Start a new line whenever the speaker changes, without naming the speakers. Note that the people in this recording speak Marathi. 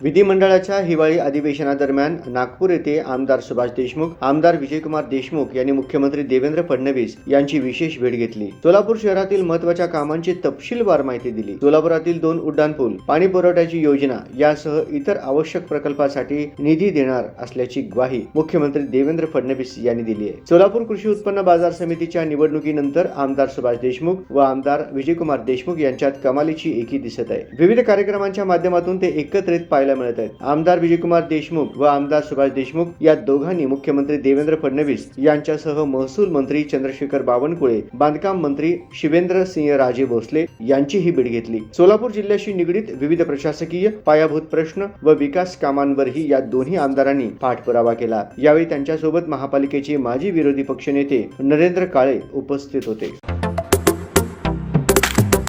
विधिमंडळाच्या हिवाळी अधिवेशनादरम्यान नागपूर येथे आमदार सुभाष देशमुख आमदार विजयकुमार देशमुख यांनी मुख्यमंत्री देवेंद्र फडणवीस यांची विशेष भेट घेतली. सोलापूर शहरातील महत्त्वाच्या कामांची तपशीलवार माहिती दिली. सोलापुरातील दोन उड्डाणपूल पाणी पुरवठ्याची योजना यासह इतर आवश्यक प्रकल्पासाठी निधी देणार असल्याची ग्वाही मुख्यमंत्री देवेंद्र फडणवीस यांनी दिली आहे. सोलापूर कृषी उत्पन्न बाजार समितीच्या निवडणुकीनंतर आमदार सुभाष देशमुख व आमदार विजयकुमार देशमुख यांच्यात कमालीची एकी दिसत आहे. विविध कार्यक्रमांच्या माध्यमातून ते एकत्रित पाहायला मिळत आहेत. आमदार विजयकुमार देशमुख व आमदार सुभाष देशमुख या दोघांनी मुख्यमंत्री देवेंद्र फडणवीस यांच्यासह महसूल मंत्री चंद्रशेखर बावनकुळे बांधकाम मंत्री शिवेंद्र सिंह राजे भोसले यांचीही भेट घेतली. सोलापूर जिल्ह्याशी निगडीत विविध प्रशासकीय पायाभूत प्रश्न व विकास कामांवरही या दोन्ही आमदारांनी पाठपुरावा केला. यावेळी त्यांच्यासोबत महापालिकेचे माजी विरोधी पक्षनेते नरेंद्र काळे उपस्थित होते.